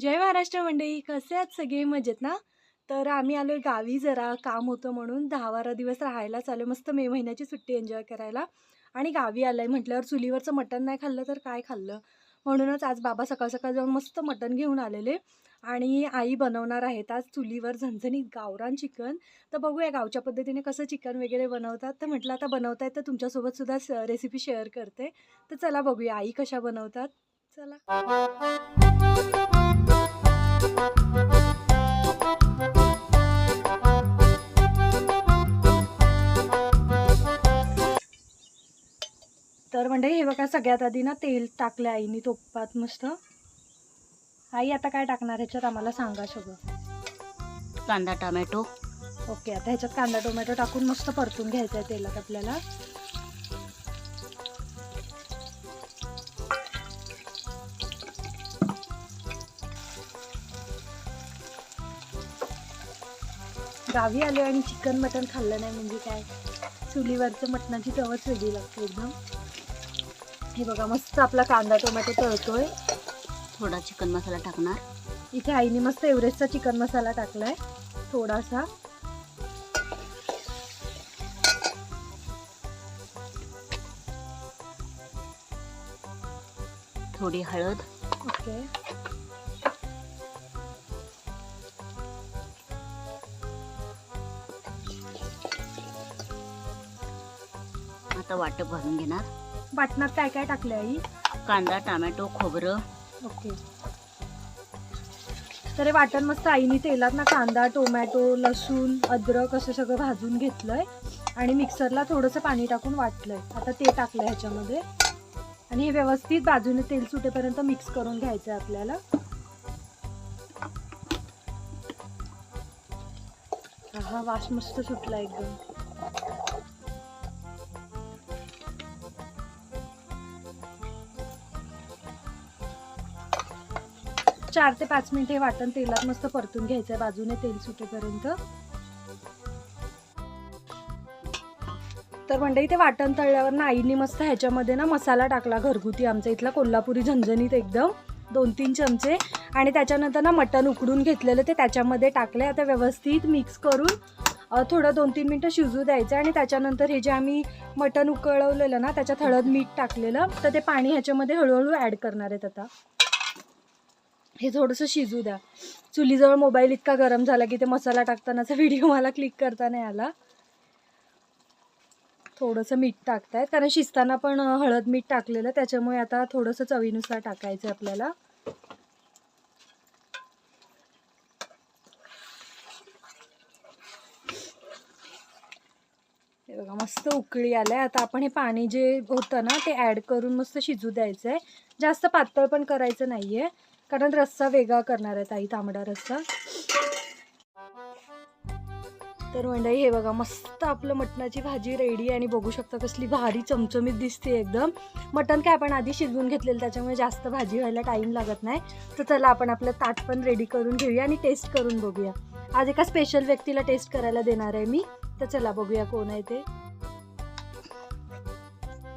जय महाराष्ट्र मंडळी कसे आहेत सगळे? मजेत ना? तर आम्ही आलो गावी जरा काम होतं म्हणून. दहा बारा दिवस राहायला चालू मस्त मे महिन्याची सुट्टी एन्जॉय करायला. आणि गावी आलं आहे म्हटल्यावर चुलीवरचं मटण नाही खाल्लं तर काय खाल्लं? म्हणूनच आज बाबा सकाळ सकाळ जाऊन मस्त मटण घेऊन आलेले. आणि आई बनवणार आहेत आज चुलीवर झणझणीत गावरान चिकन. तर बघूया गावच्या पद्धतीने कसं चिकन वगैरे बनवतात. तर म्हटलं आता बनवतायत तर तुमच्यासोबत सुद्धा रेसिपी शेअर करते. तर चला बघूया आई कशा बनवतात. चला. म्हणजे हे बघा सगळ्यात आधी ना तेल टाकलं आईनी तुपात मस्त. आई आता काय टाकणार? ह्याच्यात आम्हाला सांगा सगळं. कांदा टोमॅटो. ओके आता ह्याच्यात कांदा टोमॅटो टाकून मस्त परतून घ्यायचं आहे तेलात आपल्याला. गावी आलो आणि चिकन मटन खाल्लं नाही म्हणजे काय? चुलीवरचं मटणाची चवच वेगळी लागते एकदम. हे बघा मस्त आपला कांदा टोमॅटो तळतोय. थोडा चिकन मसाला टाकणार. इथे आईने मस्त एव्हरेस्टचा चिकन मसाला टाकलाय थोडासा. थोडी हळद. ओके. आता वाटप घालून घेणार. वाटणात काय काय टाकले आई? कांदा टोमॅटो खोबरं. ओके. तर हे वाटण मस्त आईने तेलात ना कांदा टोमॅटो लसूण अद्रक असं सगळं भाजून घेतलंय. आणि मिक्सरला थोडंसं पाणी टाकून वाटलंय. आता ते टाकलंय ह्याच्यामध्ये. आणि हे व्यवस्थित बाजूने तेल सुटेपर्यंत मिक्स करून घ्यायचं आहे आपल्याला. हा वास मस्त सुटला एकदम. चार ते पाच मिनिट हे वाटण तेलात मस्त परतून घ्यायचंय बाजूने तेल सुटेपर्यंत. तर मंडळी ते वाटण तळल्यावर ना आईने मस्त ह्याच्यामध्ये ना मसाला टाकला घरगुती आमचा. इथला कोल्हापुरी झणझणीत एकदम. दोन तीन चमचे. आणि त्याच्यानंतर ना मटण उकडून घेतलेलं ते त्याच्यामध्ये टाकले आता व्यवस्थित मिक्स करून थोडं दोन तीन मिनटं शिजू द्यायचं. आणि त्याच्यानंतर हे जे आम्ही मटण उकळवलेलं ना त्याच्यात हळद मीठ टाकलेलं तर ते पाणी ह्याच्यामध्ये हळूहळू ॲड करणार आहेत आता. हे थोडंसं शिजू द्या. चुलीजवळ मोबाईल इतका गरम झाला की ते मसाला टाकतानाचा व्हिडिओ मला क्लिक करता नाही आला. थोडंसं मीठ टाकतायत कारण शिजताना पण हळद मीठ टाकलेलं त्याच्यामुळे आता थोडंसं चवीनुसार टाकायचं आहे आपल्याला. हे बघा मस्त उकळी आलाय. आता आपण हे पाणी जे होतं ना ते ॲड करून मस्त शिजू द्यायचं आहे जास्त पातळ पण करायचं नाही आहे कारण रस्सा वेगळा करणार आहे ताई तांबडा रस्सा. तर मंडळी हे बघा मस्त आपलं मटणाची भाजी रेडी आणि बघू शकता कसली भारी चमचमीत दिसते एकदम. मटण काय आपण आधी शिजवून घेतलेलं त्याच्यामुळे जास्त भाजी व्हायला टाईम लागत नाही. तर चला आपण आपलं ताट पण रेडी करून घेऊया आणि टेस्ट करून बघूया. आज एका स्पेशल व्यक्तीला टेस्ट करायला देणार आहे मी. तर चला बघूया कोण आहे ते.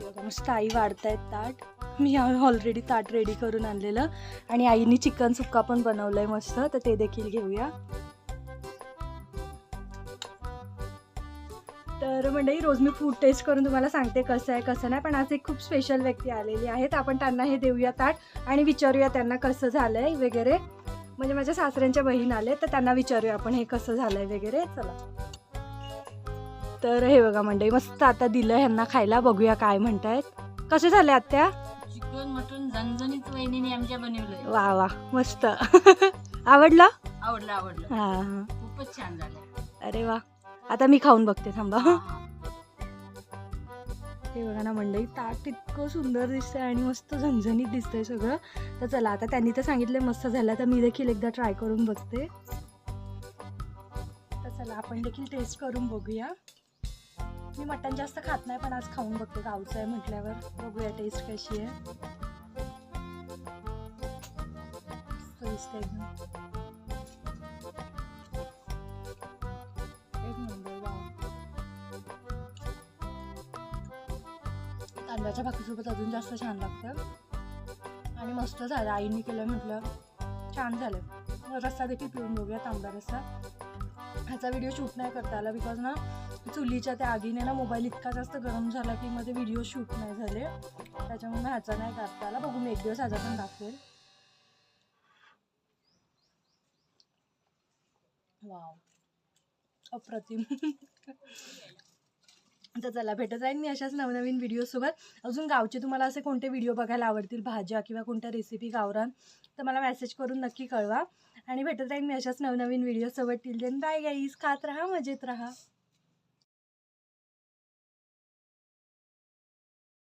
बघा मस्त आई वाढतायत ताट. मी ऑलरेडी ताट रेडी करून आणलेलं. आणि आईने चिकन सुक्का पण बनवलंय मस्त तर ते देखील घेऊया. तर मंडळी रोज मी फूड टेस्ट करून तुम्हाला सांगते कसं आहे कसं नाही पण आज एक खूप स्पेशल व्यक्ती आलेली आहेत. आपण त्यांना हे देऊया ताट आणि विचारूया त्यांना कसं झालंय वगैरे. म्हणजे माझ्या सासऱ्यांच्या बहीण आले तर त्यांना विचारूया आपण हे कसं झालंय वगैरे. चला. तर हे बघा मंडळी मस्त आता दिलं ह्यांना खायला. बघूया काय म्हणतायत. कसे झाले आत्या? झणझणीत वहिनीने आमच्या बनवलंय. वा वा मस्त. आवडलं? आवडलं आवडलं. हा. हा खूपच छान झालं अरे वा. आता मी खाऊन बघते थांबा. हे बघा ना मंडळी ताट इतकं सुंदर दिसतंय आणि मस्त झणझणीत दिसतंय सगळं. तर चला आता त्यांनी तर सांगितलं मस्त झालं तर मी देखील एकदा ट्राय करून बघते. तर चला आपण देखील टेस्ट करून बघूया. मी मटण जास्त खात नाही पण आज खाऊन बघते गावचं आहे म्हटल्यावर. बघूया टेस्ट कशी आहे. मस्त दिसतंय एकदम एक नंबर तांदळाच्या भाकरीसोबत अजून जास्त छान लागतं. आणि मस्त झालं. आईने केलं म्हटलं छान झालं. रस्सा देखील पिऊन बघूया तांबडा रस्सा. ह्याचा व्हिडिओ शूट नाही करता आला बिकॉज ना चुलीच्या त्या आगीने ना मोबाईल इतका जास्त गरम झाला की मध्ये व्हिडिओ शूट नाही झाले. त्याच्यामुळे ह्याचा नाही करता आला. बघू मी एक दिवस ह्याचा पण दाखवेल. वाव. अप्रतिम. तर चला भेटत राहील मी अशाच नवनवीन व्हिडिओसोबत. अजून गावचे तुम्हाला असे कोणते व्हिडिओ बघायला आवडतील? भाज्या किंवा कोणत्या रेसिपी गावरान? तर मला मेसेज करून नक्की कळवा. आणि भेटत राहील मी अशाच नवनवीन व्हिडिओसोबत. टिल देन बाय गाईज खात राहा मजेत राहा.